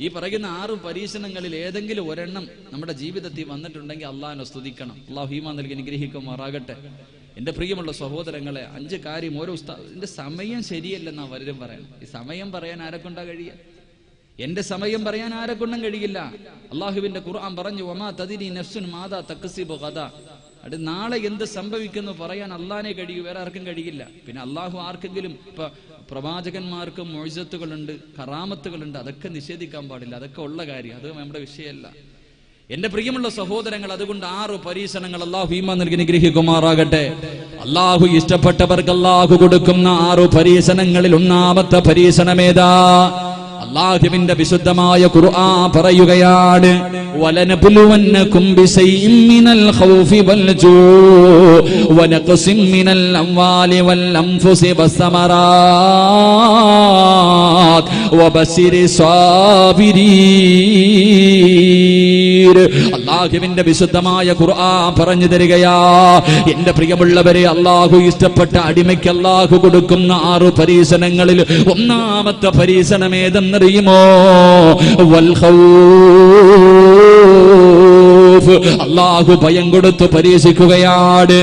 ഈ പറയുന്ന ആറ് പരീക്ഷണങ്ങളിൽ ഏതെങ്കിലും ഒരെണ്ണം നമ്മുടെ ജീവിതത്തിൽ വന്നിട്ടുണ്ടെങ്കിൽ അള്ളാഹിനെ സ്തുതിക്കണം. അള്ളാഹു ഹീമാ നൽകി അനുഗ്രഹിക്കുമാറാകട്ടെ. എന്റെ പ്രിയമുള്ള സഹോദരങ്ങളെ അഞ്ച് കാര്യം ഓരോ എന്റെ സമയം ശരിയല്ലെന്നാ വരും പറയാൻ ഈ സമയം പറയാൻ ആരെക്കൊണ്ടാ കഴിയ? എന്റെ സമയം പറയാൻ ആരെക്കൊണ്ടും കഴിയില്ല? അള്ളാഹുവിന്റെ ഖുർആൻ പറഞ്ഞു ഒമാ തതിരി നഫ്സുൻ മാതാ തക്സിബു കഥ അത് നാളെ എന്ത് സംഭവിക്കുന്നു പറയാൻ അള്ളഹാനെ കഴിയൂ വേറെ ആർക്കും കഴിയില്ല. പിന്നെ അള്ളാഹു ആർക്കെങ്കിലും ഇപ്പൊ പ്രവാചകന്മാർക്ക് മൊഴിസത്തുകളുണ്ട് കറാമത്തുകളുണ്ട് അതൊക്കെ നിഷേധിക്കാൻ പാടില്ല അതൊക്കെ ഉള്ള കാര്യം അത് നമ്മുടെ വിഷയമല്ല. എന്റെ പ്രിയമുള്ള സഹോദരങ്ങൾ അതുകൊണ്ട് ആറ് പരീക്ഷണങ്ങൾ അള്ളാഹു ഈമാൻ നൽകി നിഗ്രഹിക്കുമാറാകട്ടെ അള്ളാഹു ഇഷ്ടപ്പെട്ടവർക്ക് അള്ളാഹു കൊടുക്കുന്ന ആറു പരീക്ഷണങ്ങളിൽ ഒന്നാമത്തെ പരീക്ഷണമേതാ അള്ളാഹുവിന്റെ വിശുദ്ധമായ ഖുർആൻ പറയുകയാണ് വലനബുലുവന്നകും ബിശൈഇൻ മിനൽ ഖൗഫി വൽ ജൂ വനഖസിം മിനൽ അംവാലി വൽ അൻഫുസി വസ്സമറാത് വബശിരി സാബിരീർ അള്ളാഹുവിന്റെ വിശുദ്ധമായ ഖുർആൻ പറഞ്ഞു തരികയാ എന്റെ പ്രിയമുള്ളവരെ അള്ളാഹു ഇഷ്ടപ്പെട്ട അടിമയ്ക്ക് അള്ളാഹു കൊടുക്കുന്ന ആറ് പരീക്ഷണങ്ങളിൽ ഒന്നാമത്തെ പരീക്ഷണം ഏതെന്നറിയുമോ ഖൗഫ്. അള്ളാഹു ഭയം കൊടുത്ത് പരീക്ഷിക്കുകയാണ്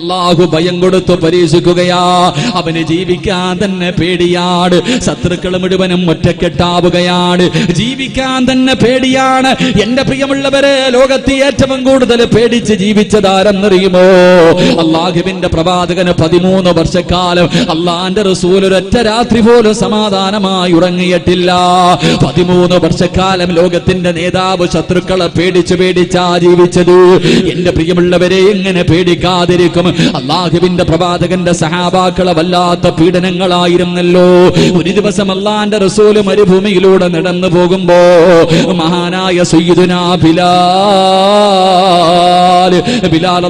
അള്ളാഹു ഭയം കൊടുത്തു പരീക്ഷിക്കുകയാ. അവന് ജീവിക്കാൻ തന്നെ പേടിയാണ്. ശത്രുക്കൾ മുഴുവനും ഒറ്റക്കെട്ടാവുകയാണ്. ജീവിക്കാൻ തന്നെ പേടിയാണ്. എന്റെ പ്രിയമുള്ളവരെ ലോകത്തെ ഏറ്റവും കൂടുതൽ പേടിച്ച് ജീവിച്ചതാരെന്നറിയുമോ? അള്ളാഹുവിന്റെ പ്രവാചകന് പതിമൂന്ന് വർഷക്കാലം അള്ളാന്റെ റസൂൽ ഒരൊറ്റ രാത്രി പോലും സമാധാനമായി ഉറങ്ങിയിട്ടില്ല. പതിമൂന്ന് വർഷക്കാലം ലോകത്തിന്റെ നേതാവ് ശത്രുക്കളെ പേടിച്ചു പേടിച്ചാ ജീവിച്ചത്. എന്റെ പ്രിയമുള്ളവരെ എങ്ങനെ പേടിക്കാതിരിക്കും? അള്ളാഹുവിന്റെ പ്രവാചകന്റെ സഹാബാക്കളെ വല്ലാത്ത പീഡനങ്ങളായിരുന്നല്ലോ. ഒരു ദിവസം അള്ളാന്റെ റസൂൽ മരുഭൂമിയിലൂടെ നടന്നു പോകുമ്പോ മഹാനായ ബിലാൽ ബിലാൽ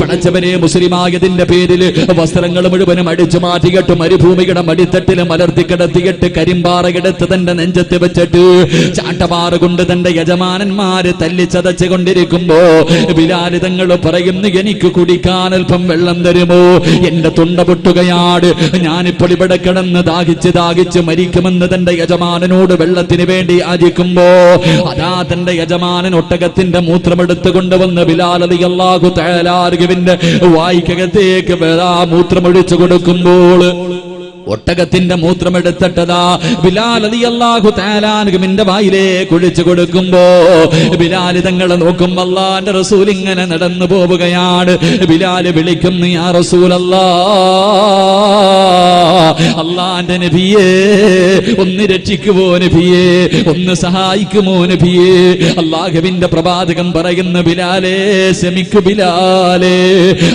പടച്ചവനെ മുസ്ലിമായതിന്റെ പേരിൽ വസ്ത്രങ്ങൾ മുഴുവനും അടിച്ചു മാറ്റിയിട്ട് മരുഭൂമിയുടെ മടിത്തട്ടിൽ മലർത്തി കിടത്തിയിട്ട് കരിമ്പാറയെടുത്ത് തന്റെ നെഞ്ചത്ത് വെച്ചിട്ട് ചാട്ടപാറ കൊണ്ട് തന്റെ യജമാനന്മാര് തല്ലിച്ചതച്ചു കൊണ്ടിരിക്കുമ്പോ ബിലാൽ തങ്ങൾ പറയുന്നു എനിക്ക് കുടിക്കാൻ അല്പം വെള്ളം തരുമോ? എന്റെ തൊണ്ട പൊട്ടുകയാണ് ഞാനിപ്പോൾ ഇവിടെ കിടന്ന് ദാഹിച്ച് ദാഹിച്ച് മരിക്കുമെന്ന് തന്റെ യജമാനനോട് വെള്ളത്തിന് വേണ്ടി യാചിക്കുമ്പോ അതാ തന്റെ യജമാനൻ ഒട്ടകത്തിന്റെ മൂത്രമെടുത്ത് കൊണ്ടുവന്ന് ബിലാലതി അള്ളാഹു തയ്യാലാർഗുവിന്റെ വായിക്കകത്തേക്ക് മൂത്രമൊഴിച്ചു കൊടുക്കുമ്പോൾ ഒട്ടകത്തിന്റെ മൂത്രമെടുത്തിട്ടതാ ബിലാൽ അലി അള്ളാഹു താലാനുഗമിന്റെ വായിലേ കുഴിച്ചു കൊടുക്കുമ്പോ ബിലാൽ തങ്ങളെ നോക്കുമ്പോ അള്ളാന്റെ റസൂൽ ഇങ്ങനെ നടന്നു പോവുകയാണ്. ബിലാൽ വിളിക്കും നീ ആ റസൂൽ അല്ലാ അള്ളാന്റെ നബിയേ ഒന്ന് രക്ഷിക്കുമോ നബിയേ ഒന്ന് സഹായിക്കുമോ നബിയേ? അള്ളാഹുവിന്റെ പ്രവാചകം പറയുന്ന ബിലാലേ ശമിക്കു ബിലാലേ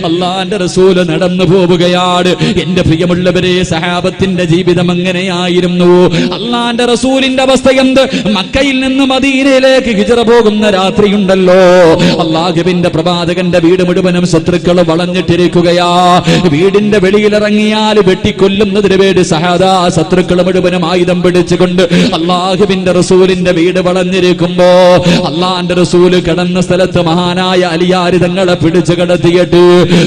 അള്ളാന്റെ റസൂൽ നടന്നു പോവുകയാണ്. എന്റെ പ്രിയമുള്ളവരെ സഹാബത്തിന്റെ ജീവിതം എങ്ങനെയായിരുന്നു? അള്ളാന്റെ റസൂലിന്റെ അവസ്ഥ എന്ത്? മക്കയിൽ നിന്ന് മദീനയിലേക്ക് ഹിജറ പോകുന്ന രാത്രിയുണ്ടല്ലോ. അള്ളാഹുവിന്റെ പ്രവാചകന്റെ വീട് മുഴുവനും ശത്രുക്കൾ വളഞ്ഞിട്ടിരിക്കുകയാ. വീടിന്റെ വെളിയിലിറങ്ങിയാൽ വെട്ടിക്കൊല്ലുന്നതിന് വേണ്ടി സഹാദാ ശത്രുക്കൾ മുഴുവനും ആയുധം പിടിച്ചുകൊണ്ട് അള്ളാഹുബിന്റെ റസൂലിന്റെ വീട് വളഞ്ഞിരിക്കുമ്പോ അള്ളാന്റെ റസൂൽ കിടന്ന സ്ഥലത്ത് മഹാനായ അലിയാരി തങ്ങളെ പിടിച്ചു കിടത്തിയിട്ട്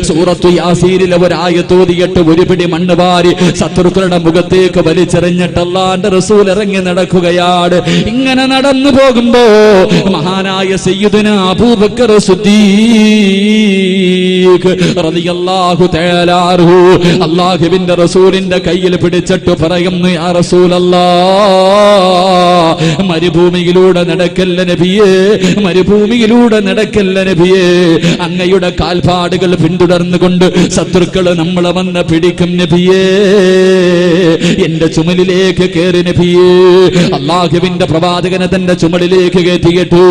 സൂറത്തു യാസീരിലെ ഒരായത്തോതിയിട്ട് ഒരു പിടി മണ്ണ് വാരി ശത്രുക്കളുടെ മുഖത്തേക്ക് വലിച്ചെറിഞ്ഞിട്ട് അള്ളാന്റെ റസൂൽ ഇറങ്ങി നടക്കുകയാണ്. ഇങ്ങനെ നടന്നു പോകുമ്പോ മഹാനായ സയ്യിദുന അബൂബക്കർ അൻഹു റസൂലിന്റെ കയ്യിൽ പിടിച്ചിട്ട് പറയുന്നു യാ റസൂലല്ലാ മരുഭൂമിയിലൂടെ നടക്കല്ല നബിയേ മരുഭൂമിയിലൂടെ നടക്കല്ല നബിയേ. അങ്ങയുടെ കാൽപാടുകൾ പിന്തുടർന്നുകൊണ്ട് ശത്രുക്കൾ നമ്മളെ വന്ന് പിടിക്കും നബിയേ. എന്റെ ചുമലിലേക്ക് കയറി നബിയേ അള്ളാഹുവിന്റെ പ്രവാചകനെ തന്റെ ചുമലിലേക്ക് കയറ്റിയിട്ടു.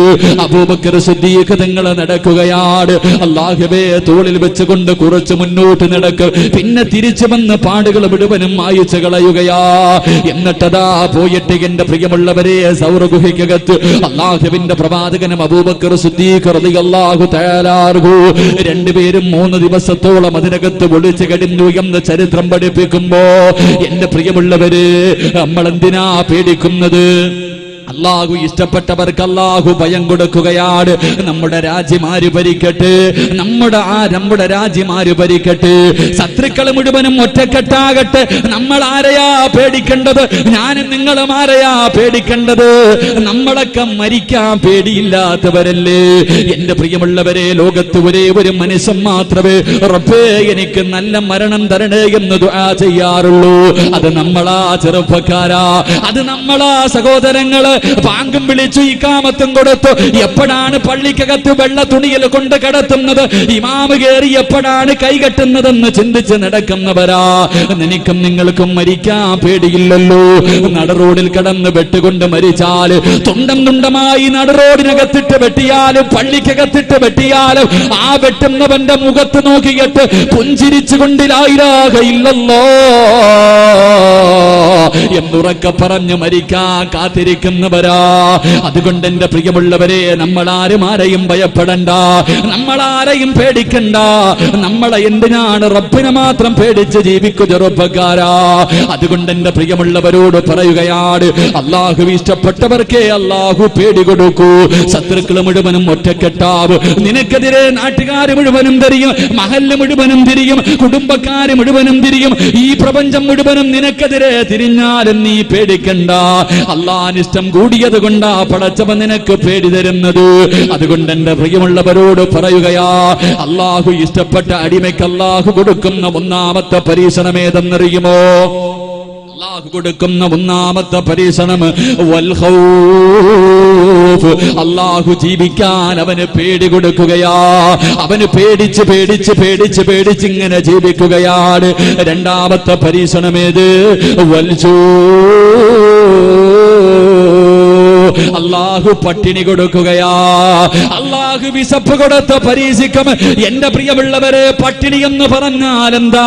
അബൂബക്കർ സിദ്ദീഖ് നിങ്ങൾ നടക്കുകയാണ്. അള്ളാഹുവേ തോളിൽ വെച്ചുകൊണ്ട് കുറച്ച് മുന്നോട്ട് നടക്ക്. പിന്നെ തിരിച്ചു വന്ന് പാടുകൾ മുഴുവനും മായിച്ചു കളയുകയാ. എന്നിട്ടതാ പോയിട്ട് എന്റെ പ്രിയമുള്ളവരെ സൗരഗുഹിക്കകത്ത് അള്ളാഹുവിന്റെ പ്രവാചകനും അബൂബക്കർ സിദ്ദീഖ് റളിയല്ലാഹു തആലാർഹു രണ്ടുപേരും മൂന്ന് ദിവസത്തോളം അതിനകത്ത് ഒളിച്ചു കഴിഞ്ഞു എന്ന് ചരിത്രം പഠിപ്പിക്കുമ്പോ എന്റെ പ്രിയമുള്ളവര് നമ്മൾ എന്തിനാ പേടിക്കുന്നത്? അള്ളാഹു ഇഷ്ടപ്പെട്ടവർക്ക് അള്ളാഹു ഭയം കൊടുക്കുകയാണ്. നമ്മുടെ രാജ്യമാര് ഭരിക്കട്ടെ. നമ്മുടെ ആ നമ്മുടെ രാജ്യമാര് ഭരിക്കട്ടെ. ശത്രുക്കൾ മുഴുവനും ഒറ്റക്കെട്ടാകട്ടെ. നമ്മൾ ആരെയാ പേടിക്കേണ്ടത്? ഞാനും നിങ്ങളും ആരെയാ പേടിക്കേണ്ടത്? നമ്മളൊക്കെ മരിക്കാൻ പേടിയില്ലാത്തവരല്ലേ? എന്റെ പ്രിയമുള്ളവരെ ലോകത്ത് ഒരേ ഒരു മനുഷ്യൻ മാത്രമേ റബ്ബേ എനിക്ക് നല്ല മരണം തരണേ എന്ന് ദുആ ചെയ്യാറുള്ളൂ. അത് നമ്മളാ ചെറുപ്പക്കാരാ. അത് നമ്മളാ സഹോദരങ്ങൾ. പാങ്കും വിളിച്ചു ഇക്കാമത്തും കൊടുത്തു. എപ്പോഴാണ് പള്ളിക്കകത്ത് വെള്ള തുണിയിൽ കൊണ്ട് കിടത്തുന്നത്? ഇമാമ് കയറി എപ്പോഴാണ് കൈകെട്ടുന്നതെന്ന് ചിന്തിച്ച് നടക്കുന്നവരാ. നിനക്കും നിങ്ങൾക്കും മരിക്കാൻ പേടിയില്ലല്ലോ. നടറോഡിൽ കിടന്ന് വെട്ടുകൊണ്ട് മരിച്ചാൽ തുണ്ടം തുണ്ടമായി നടറോഡിനകത്തിട്ട് വെട്ടിയാലും പള്ളിക്കകത്തിട്ട് വെട്ടിയാലും ആ വെട്ടുന്നവന്റെ മുഖത്ത് നോക്കിയിട്ട് പുഞ്ചിരിച്ചു കൊണ്ടിലായിരാകയില്ലല്ലോ. എന്നുറക്കെ പറഞ്ഞു മരിക്കാൻ കാത്തിരിക്കുന്നവരാ അതുകൊണ്ട് എന്റെ പ്രിയമുള്ളവരെ നമ്മൾ ആരും ആരെയും ഭയപ്പെടണ്ട. നമ്മൾ ആരെയും പേടിക്കണ്ട. നമ്മളെ എന്തിനാണ് റബ്ബിനെ മാത്രം പേടിച്ച് ജീവിക്കു ചെറുപ്പക്കാരാ? അതുകൊണ്ട് എന്റെ പ്രിയമുള്ളവരോട് പറയുകയാണ് അള്ളാഹു ഇഷ്ടപ്പെട്ടവർക്കേ അള്ളാഹു പേടി കൊടുക്കൂ. ശത്രുക്കൾ മുഴുവനും ഒറ്റക്കെട്ടാവ്. നിനക്കെതിരെ നാട്ടുകാർ മുഴുവനും തിരിയും മഹൽ മുഴുവനും തിരിയും കുടുംബക്കാര് മുഴുവനും തിരിയും ഈ പ്രപഞ്ചം മുഴുവനും നിനക്കെതിരെ തിരിഞ്ഞാലും നീ പേടിക്കണ്ട. അള്ളാനിഷ്ടം കൂടിയത് കൊണ്ടാ പടച്ചവൻ നിനക്ക് പേടി തരുന്നത്. അതുകൊണ്ട് എന്റെ പ്രിയമുള്ളവരോട് പറയുകയാ അള്ളാഹു ഇഷ്ടപ്പെട്ട അടിമയ്ക്ക് അള്ളാഹു കൊടുക്കുന്ന ഒന്നാമത്തെ പരീക്ഷണമേതെന്നറിയുമോ അള്ളാഹു കൊടുക്കുന്ന ഒന്നാമത്തെ പരീക്ഷണം. അള്ളാഹു ജീവിക്കാൻ അവന് പേടി കൊടുക്കുകയാ. അവന് പേടിച്ച് പേടിച്ച് പേടിച്ച് പേടിച്ച് ഇങ്ങനെ ജീവിക്കുകയാണ്. രണ്ടാമത്തെ പരീക്ഷണമേത് വൽജൂ അള്ളാഹു പട്ടിണി കൊടുക്കുകയാ. അള്ളാഹു വിശപ്പ് കൊടുത്ത് പരീക്ഷിക്കും. എന്റെ പ്രിയമുള്ളവരെ പട്ടിണി എന്ന് പറഞ്ഞാൽ എന്താ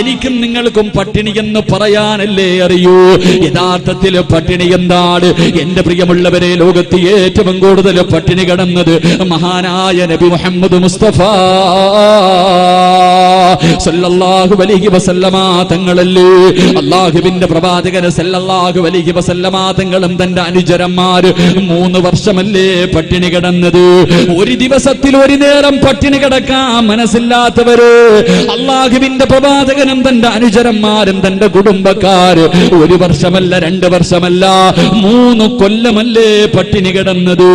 എനിക്കും നിങ്ങൾക്കും പട്ടിണി എന്ന് പറയാനല്ലേ അറിയൂ? യഥാർത്ഥത്തിൽ പട്ടിണി എന്താണ്? എന്റെ പ്രിയമുള്ളവരെ ലോകത്ത് ഏറ്റവും കൂടുതൽ പട്ടിണി കിടന്നത് മഹാനായ നബി മുഹമ്മദ് മുസ്തഫ. സല്ലല്ലാഹു അലൈഹി വസല്ലമ തങ്ങളല്ലേ. അള്ളാഹുവിന്റെ പ്രവാചകന് സല്ലല്ലാഹു അലൈഹി വസല്ലമ തങ്ങളും തന്റെ അനുചരന്മാര് മൂന്ന് വർഷമല്ലേ പട്ടിണി കിടന്നത്? ഒരു ദിവസത്തിൽ ഒരു നേരം പട്ടിണി കിടക്കാൻ മനസ്സില്ലാത്തവര് അള്ളാഹുവിന്റെ പ്രവാചകനും തന്റെ അനുചരന്മാരും തന്റെ കുടുംബക്കാര്. ഒരു വർഷമല്ല രണ്ട് വർഷമല്ല മൂന്ന് കൊല്ലമല്ലേ പട്ടിണി കിടന്നത്.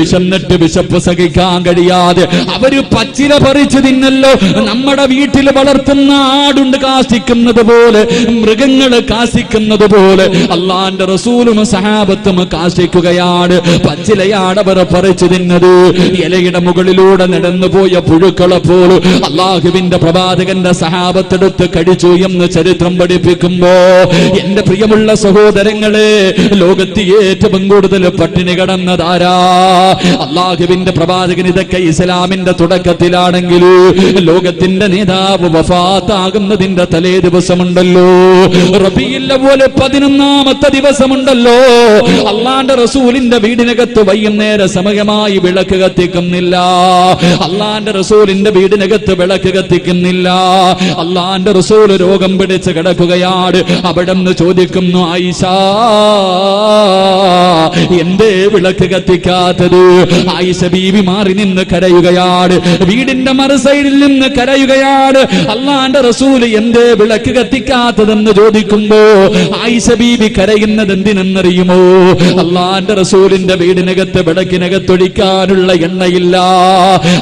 വിശന്നിട്ട് വിശപ്പ് സഹിക്കാൻ കഴിയാതെ അവർ പച്ചില പറിച്ചു തിന്നല്ലോ. നമ്മുടെ വീട്ടിൽ വളർത്തുന്ന ആടുണ്ട് കാശിക്കുന്നത് പോലെ മൃഗങ്ങൾ കാശിക്കുന്നത് പോലെ അള്ളാന്റെ റസൂലും സഹാബത്തും കാശിക്കുകയാണ് പച്ചിലയാണ് അവർ പറിച്ചു തിന്നത്. ഇലയുടെ മുകളിലൂടെ നടന്നു പോയ പുഴുക്കളെ പോലും അള്ളാഹുവിന്റെ പ്രവാചകന്റെ സഹാബത്തെടുത്ത് കടിച്ചു എന്ന് ചരിത്രം പഠിപ്പിക്കുമ്പോ എന്റെ പ്രിയമുള്ള സഹോദരങ്ങളെ ലോകത്ത് ഏറ്റവും കൂടുതൽ പട്ടിണി കടന്നതാരാ അള്ളാഹുവിന്റെ പ്രവാചകൻ ഇതൊക്കെ ഇസ്ലാമിന്റെ തുടക്കത്തിലാണെങ്കിൽ ലോകത്തിന്റെ നേതാവ് വഫാത്താകുന്നതിന്റെ തലേ ദിവസമുണ്ടല്ലോ. റബിയില്ല പോലെ പതിനൊന്നാമത്തെ ദിവസമുണ്ടല്ലോ. അള്ളാന്റെ റസൂലിന്റെ വീടിനകത്ത് വൈകുന്നേര സമയമായി വിളക്ക് കത്തിക്കുന്നില്ല. അള്ളാന്റെ റസൂലിന്റെ വീടിനകത്ത് വിളക്ക് കത്തിക്കുന്നില്ല. അള്ളാന്റെ റസൂൽ രോഗം പിടിച്ച് കിടക്കുകയാണ്. അവിടെ നിന്ന് ചോദിക്കുന്നു ആയിഷ എന്റെ വിളക്ക് കത്തിക്കാത്തത്? ആയിഷ ബീവി മാറി നിന്ന് കരയുകയാണ്. വീടിന്റെ മറുസൈഡിൽ നിന്ന് കരയുകയാണ്. അള്ളാന്റെ റസൂൽ എന്തേ വിളക്ക് കത്തിക്കാത്തതെന്ന് ചോദിക്കുമ്പോ ആയിഷ ബീവി കരയുന്നത് എന്തിനെന്നറിയുമോ? അള്ളാന്റെ റസൂലിന്റെ വീടിനകത്ത് വിളക്കിനകത്തൊഴിക്കാനുള്ള എണ്ണയില്ല.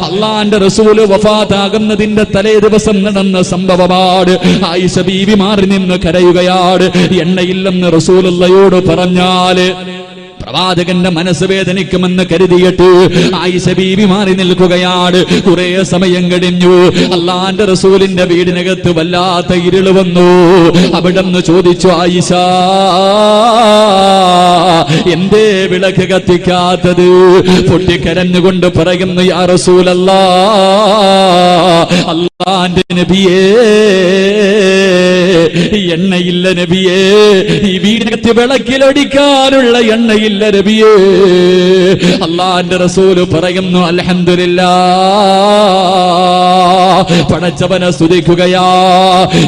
അള്ളാന്റെ റസൂൽ വഫാത്താകുന്നതിന്റെ തലേ ദിവസം നടന്ന സംഭവമാണ്. ആയിഷ ബീവി മാറി നിന്ന് കരയുകയാണ്. എണ്ണയില്ലെന്ന് റസൂലുള്ളയോട് പറഞ്ഞാൽ പ്രവാചകന്റെ മനസ്സ് വേദനിക്കുമെന്ന് കരുതിയിട്ട് ആയിഷ ബീവി മാറി നിൽക്കുകയാണ്. കുറെ സമയം കഴിഞ്ഞു. അള്ളാന്റെ റസൂലിന്റെ വീടിനകത്ത് വല്ലാത്ത ഇരുൾ വന്നു. അവിടെന്ന് ചോദിച്ചു ആയിഷ എന്തേ വിളക്ക് കത്തിക്കാത്തത്? പൊട്ടിക്കരഞ്ഞുകൊണ്ട് പറയുന്നു യാ റസൂലല്ലാ അള്ളാന്റെ നബിയേ എണ്ണയില്ല നബിയേ ഈ വീടിനകത്ത് വിളക്കിലടിക്കാനുള്ള എണ്ണയില്ല നബിയേ. അള്ളാന്റെ റസൂൽ പറയുന്നു അൽഹംദുലില്ലാ പടച്ചവനെ സ്തുതിക്കുകയാ.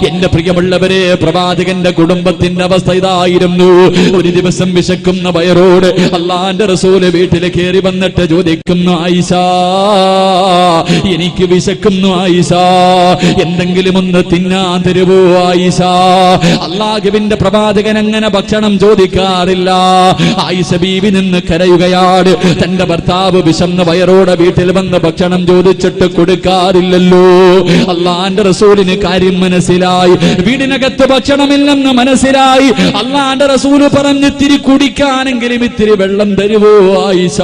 എന്റെ പ്രിയമുള്ളവരെ പ്രവാചകന്റെ കുടുംബത്തിന്റെ അവസ്ഥ ഇതായിരുന്നു. ഒരു ദിവസം വിശക്കുന്ന വയറോട് അള്ളാന്റെ റസൂൽ വീട്ടിൽ കയറി വന്നിട്ട് ചോദിക്കുന്നു ആയിഷ എനിക്ക് വിശക്കുന്നു ആയിഷ. എന്തെങ്കിലും ഒന്ന് തിന്നാ തരുവോ ആയിഷ? അള്ളാഹുവിന്റെ പ്രവാചകൻ അങ്ങനെ ഭക്ഷണം ചോദിക്കാറില്ല. ആയിഷ ബീവി നിന്ന് കരയുകയാണ്. തന്റെ ഭർത്താവ് വിശന്ന വയറോടെ വീട്ടിൽ വന്ന് ഭക്ഷണം ചോദിച്ചിട്ട് കൊടുക്കാറില്ലല്ലോ. അള്ളാന്റെ റസൂലിന് കാര്യം മനസ്സിലായി. വീടിനകത്ത് ഭക്ഷണമില്ലെന്ന് മനസ്സിലായി. അള്ളാന്റെ റസൂൽ പറഞ്ഞ് ഇത്തിരി കുടിക്കാനെങ്കിലും ഇത്തിരി വെള്ളം തരുവോ ആയിഷ?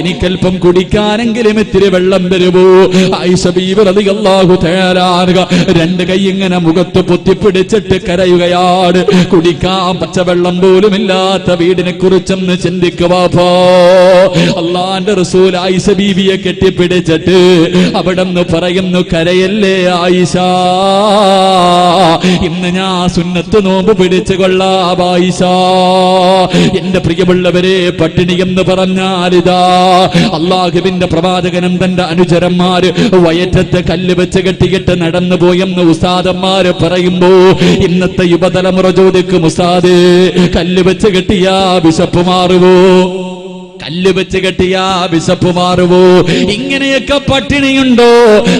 എനിക്കൽപ്പം കുടിക്കാനെങ്കിലും ഇത്തിരി വെള്ളം തരുവോ? ആയിഷ ബീവി റളിയല്ലാഹു തആലാനുക രണ്ട് കൈ ഇങ്ങനെ മുഖത്ത് പൊത്തിപ്പിടിച്ചിട്ട് കരയുകയാണ്. കുടിക്കാൻ പച്ചവെള്ളം പോലും ഇല്ലാത്ത വീടിനെ കുറിച്ചൊന്ന് ചിന്തിക്കുവാപ്പോ റസൂൽ ആയിഷ കെട്ടിപ്പിടിച്ചിട്ട് അവിടെ നിന്ന് പറയുന്നു കരയല്ലേ ആയിഷ ഇന്ന് ഞാൻ സുന്നത്ത് നോമ്പ് പിടിച്ചു കൊള്ളാം ആയിഷ എന്റെ പ്രിയമുള്ളവരെ പട്ടിണി എന്ന് പറഞ്ഞാലിതാ അള്ളാഹുവിന്റെ പ്രവാചകനും തന്റെ അനുചരന്മാര് വയറ്റത്ത് കല്ല് വെച്ച് കെട്ടിയിട്ട് നടന്നു പോയെന്ന് ഉസ്താദന്മാര് പറയുമ്പോ ഇന്നത്തെ യുവതലമുറ ചോദിക്കും ഉസ്താദ് കല്ല് വെച്ച് കെട്ടിയ വിശപ്പ് മാറുവോ? കല്ല് വെച്ച് കെട്ടിയാ വിശപ്പ് മാറുവോ? ഇങ്ങനെയൊക്കെ പട്ടിണിയുണ്ടോ?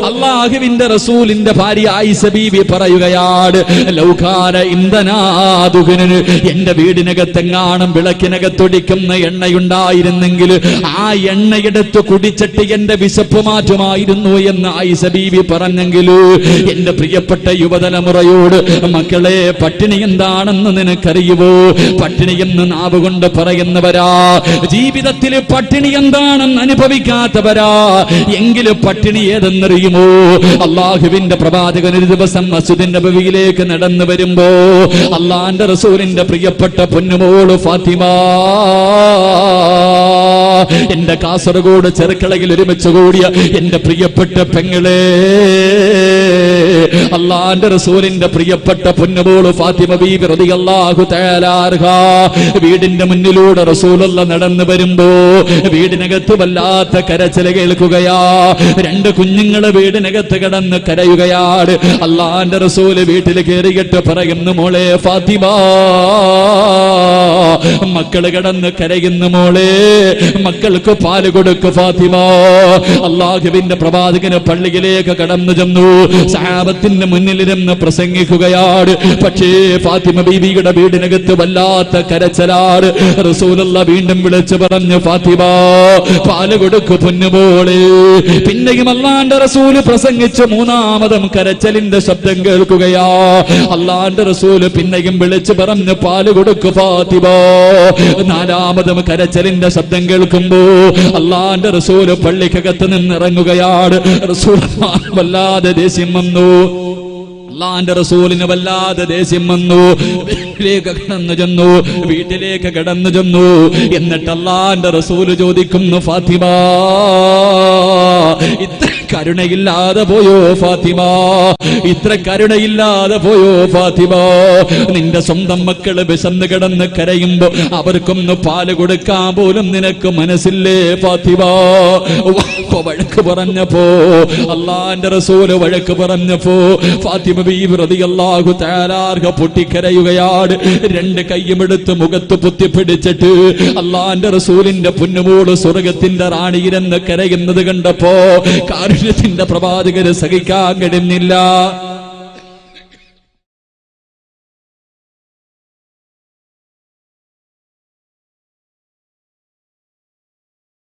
അള്ളാഹുവിന്റെ റസൂലിന്റെ ഭാര്യ ആയിഷ ബീവി പറയുകയാണ് ലൗകാര ഇന്ധനാതുകന് എന്റെ വീടിനകത്തെങ്ങാണം വിളക്കിനകത്തൊടിക്കുന്ന എണ്ണയുണ്ടായിരുന്നെങ്കിൽ ആ എണ്ണയെടുത്ത് കുടിച്ചിട്ട് എന്റെ വിശപ്പ് മാറ്റുമായിരുന്നു എന്ന് ആയിഷ ബീവി പറഞ്ഞെങ്കിൽ എന്റെ പ്രിയപ്പെട്ട യുവതലമുറയോട് മക്കളെ പട്ടിണി എന്താണെന്ന് നിനക്കറിയുവോ? പട്ടിണി എന്ന് പറയുന്നവരാ ജീവിതത്തിൽ പട്ടിണി എന്താണെന്ന് അനുഭവിക്കാത്തവരാ. എങ്കിലും പട്ടിണി ഏതെന്നറിയുമോ? അള്ളാഹുവിന്റെ പ്രവാചകൻ ഒരു ദിവസം മസുദിന്റെ ഭവിയിലേക്ക് നടന്നു വരുമ്പോ അള്ളാന്റെ റസൂലിന്റെ പ്രിയപ്പെട്ട പൊന്നുമോൾ ഫാത്തിമ എന്റെ കാസർഗോഡ് ചെറുക്കളയിൽ ഒരുമിച്ച് കൂടിയ എന്റെ പ്രിയപ്പെട്ട പെങ്ങളെ അള്ളാന്റെ റസൂലിന്റെ പ്രിയപ്പെട്ട പൊന്നുമോൾ ഫാത്തിമ ബീബി റളിയല്ലാഹു തആലാർഹ വീടിന്റെ മുന്നിലൂടെ റസൂലുള്ള നടന്നു വരുമ്പോ വീടിനകത്ത് വല്ലാത്ത കരച്ചില കേൾക്കുകയാ. രണ്ട് കുഞ്ഞുങ്ങൾ വീടിനകത്ത് കടന്ന് കരയുകയാണ്. അള്ളാന്റെ റസൂൽ വീട്ടിൽ കയറിയിട്ട് പറയുന്ന മോളെ ഫാത്തിമ മക്കൾ കടന്ന് കരയുന്ന മോളെ. മക്കൾക്ക് പാൽ കൊടുക്ക് ഫാത്തിമ. അള്ളാഹുവിന്റെ പ്രവാചകന് പള്ളിയിലേക്ക് കടന്നു ചെന്നു. സഹാബത്തിന്റെ മുന്നിലിരുന്ന് പ്രസംഗിക്കുകയാണ്. പക്ഷേ ഫാത്തിമ ബീബിയുടെ വീടിനകത്ത് വല്ലാത്ത കരച്ചലാണ്. റസൂലുള്ള വീണ്ടും വിളിച്ചു പറഞ്ഞു ഫാത്തിമ പാൽ കൊടുക്കു പൊന്നുപോലെ പിന്നെയും അള്ളാന്റെ റസൂൽ പ്രസംഗിച്ച് മൂന്നാമതും കരച്ചലിന്റെ ശബ്ദം കേൾക്കുകയാ. അള്ളാന്റെ റസൂൽ പിന്നെയും വിളിച്ചു പറഞ്ഞു പാൽ കൊടുക്കു ഫാത്തിമ. നാലാമതും കരച്ചലിന്റെ ശബ്ദം കേൾക്കുമ്പോ അള്ളാന്റെ റസൂൽ പള്ളിക്കകത്ത് നിന്നിറങ്ങുകയാണ്. റസൂൽ വല്ലാതെ ദേഷ്യം വന്നു. അള്ളാന്റെ റസൂലിന് വല്ലാതെ ദേഷ്യം വന്നു. വീട്ടിലേക്ക് കടന്നു ചെന്നു വീട്ടിലേക്ക് കടന്നു ചെന്നു. എന്നിട്ട് റസൂൽ ചോദിക്കുന്നു ഫാത്തിമ ഇത്ര കരുണയില്ലാതെ പോയോ ഫാത്തിമ? ഇത്ര കരുണയില്ലാതെ പോയോ ഫാത്തിമ? നിന്റെ സ്വന്തം മക്കൾ വിശന്ന് കിടന്ന് കരയുമ്പോ അവർക്കൊന്ന് പാൽ കൊടുക്കാൻ പോലും നിനക്ക് മനസ്സില്ലേ ഫാത്തിമ? വഴക്ക് പറഞ്ഞപ്പോ അള്ളാന്റെ റസൂൽ വഴക്ക് പറഞ്ഞപ്പോ ഫാത്തിമ ബീ പ്രതി അള്ളാഹു തയ്യാറാർഹ പൊട്ടിക്കരയുകയാണ്. രണ്ട് കൈയുമെടുത്ത് മുഖത്ത് പൊത്തിപ്പിടിച്ചിട്ട് അള്ളാന്റെ റസൂലിന്റെ പൊന്നുമോൾ സ്വർഗത്തിന്റെ റാണിയിരെന്ന് കരയുന്നത് കണ്ടപ്പോ കാരുണ്യത്തിന്റെ പ്രവാചകര് സഹിക്കാൻ കഴിയുന്നില്ല.